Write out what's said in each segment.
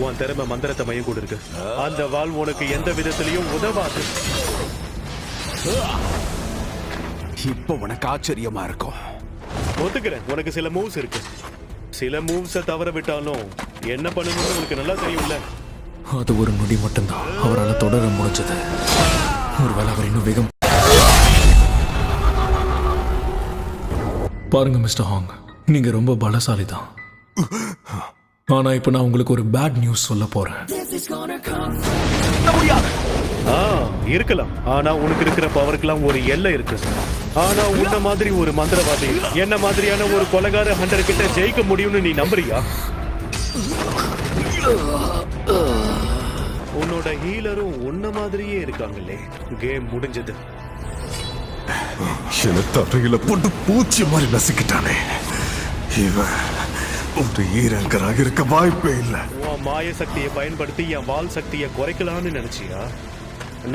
உன் திறமை மந்திரத்தை மையம் கூட இருக்கு. அந்த வாள் உனக்கு எந்த விதத்திலையும் உதவாது. இப்போ உனக்கு ஆச்சரியமா இருக்கும். ஒத்துக்கிறேன். உனக்கு சில மூவ்ஸ் இருக்கு. சில மூவ்ஸை தவற விட்டாலும் என்ன பண்ணணும்னு உனக்கு நல்லா தெரியும்ல. அது ஒரு நொடி மட்டும்தான். அவரால் தொடர முடிஞ்சது. ஒருவேளை அவர் இன்னும் வேகம் பாருங்க மிஸ்டர் ஹாங். நீங்க ரொம்ப பலசாலி தான் ஆனா இப்ப நான் உங்களுக்கு ஒரு பேட் நியூஸ் சொல்ல போறேன். ஆ இருக்கலாம். ஆனா உனக்கு இருக்கிற பவருக்கெல்லாம் ஒரு எல்லை இருக்கு ஆனா உன்ன மாதிரி ஒரு மந்திரவாதி என்ன மாதிரியான ஒரு கொலகார ஹண்டர் கிட்ட ஜெயிக்க முடியும்னு நீ நம்புறியா? உன்னோட ஹீலரும் உன்ன மாதிரியே இருக்காங்களே. கேம் முடிஞ்சது. என்ன தரையில போட்டு பூச்சி மாதிரி நசுக்கிட்டானே. இவன் ஒரு ஈரங்கராக இருக்க வாய்ப்பே இல்லை. உன் மாய சக்தியை பயன்படுத்தி என் வால் சக்தியை குறைக்கலாம்னு நினைச்சியா?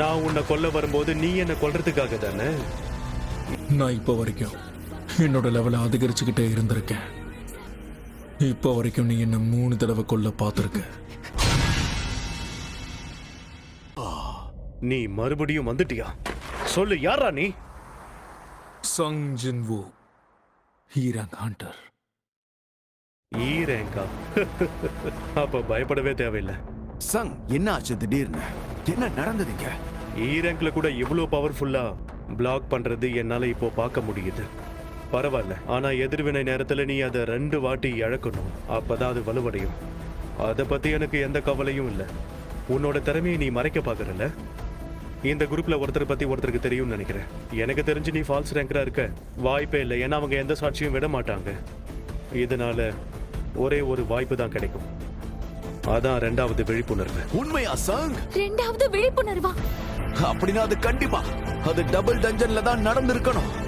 நான் உன்னை கொல்ல வரும்போது நீ என்ன கொல்றதுக்காக தானே? நான் இப்போ வரைக்கும் என்னோட லெவலை அதிகரிச்சுக்கிட்டே இருந்திருக்கேன். இப்போ வரைக்கும் நீ என்ன மூணு தடவை கொல்ல பார்த்துருக்க. நீ மறுபடியும் வந்துட்டியா? சொல்லு யாரா நீ? சங் ஜின்வோ ஹீரங் ஹண்டர். ஈரேங்கா அப்ப பயப்படவே தேவையில்லை. சங் என்ன ஆச்சு திடீர்னு? என்ன நடந்ததுங்க ஈரேங்க்ல கூட இவ்வளோ பவர்ஃபுல்லா பிளாக் பண்றது என்னால இப்போ பார்க்க முடியுது. பரவாயில்ல. ஆனா எதிர்வினை நேரத்துல நீ அதை ரெண்டு வாட்டி இழக்கணும். அப்பதான் அது வலுவடையும். அதை பத்தி எனக்கு எந்த கவலையும் இல்லை. உன்னோட திறமையை நீ மறைக்க பாக்குறல இந்த குரூப்ல ஒருத்தர் பத்தி ஒருத்தருக்கு தெரியும்னு நினைக்கிறேன். எனக்கு தெரிஞ்சு நீ ஃபால்ஸ் ரேங்கரா இருக்க வாய்ப்பே இல்லை. ஏன்னா அவங்க எந்த சாட்சியும் விட மாட்டாங்க. இதனால ஒரே ஒரு வாய்ப்பு தான் கிடைக்கும். அதான் ரெண்டாவது விழிப்புணர்வு. உண்மையா சங் ரெண்டாவது விழிப்புணர்வா? அப்படின்னா அது கண்டிப்பா அது டபுள் டஞ்சன்ல தான் நடந்திருக்கணும்.